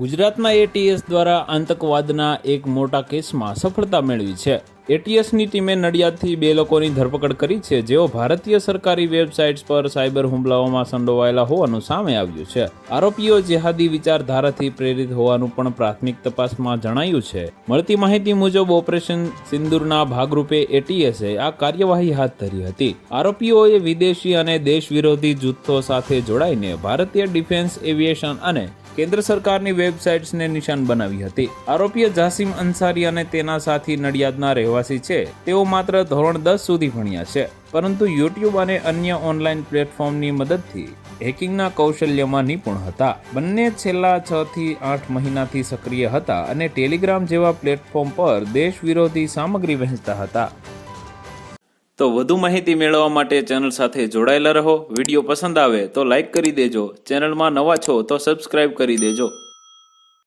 ગુજરાતમાં એટીએસ દ્વારા આતંકવાદના એક મોટા કેસમાં સફળતા મેળવી છે. એટીએસની ટીમે નડિયાદથી બે લોકોની ધરપકડ કરી છે, જેઓ ભારતીય સરકારી વેબસાઇટ્સ પર સાયબર હુમલાઓમાં સંડોવાયેલા હોવાનું સામે આવ્યું છે. આરોપીઓ જેહાદી વિચારધારાથી પ્રેરિત હોવાનું પણ પ્રાથમિક તપાસમાં જણાયું છે. મળતી માહિતી મુજબ ઓપરેશન સિંદૂરના ભાગરૂપે એટીએસે આ કાર્યવાહી હાથ ધરી હતી. આરોપીઓએ વિદેશી અને દેશ વિરોધી જૂથો સાથે જોડાઈને ભારતીય ડિફેન્સ, એવિએશન અને કેન્દ્ર સરકારની વેબસાઇટ્સને નિશાન બનાવી હતી. આરોપીએ જાસિમ અંસારી અને તેના સાથી નડિયાદના રહેવાસી છે, તેઓ માત્ર ધોરણ દસ સુધી ભણ્યા છે, પરંતુ યુટ્યુબ અને અન્ય ઓનલાઈન પ્લેટફોર્મની મદદથી હેકિંગના કૌશલ્યમાં નિપુણ હતા. બંને છેલ્લા છ થી આઠ મહિનાથી સક્રિય હતા અને ટેલિગ્રામ જેવા પ્લેટફોર્મ પર દેશ વિરોધી સામગ્રી વહેંચતા હતા. તો વધુ માહિતી મેળવવા માટે ચેનલ સાથે જોડાયેલા રહો. વીડિયો પસંદ આવે તો લાઈક કરી દેજો. ચેનલમાં નવા છો તો સબસ્ક્રાઇબ કરી દેજો.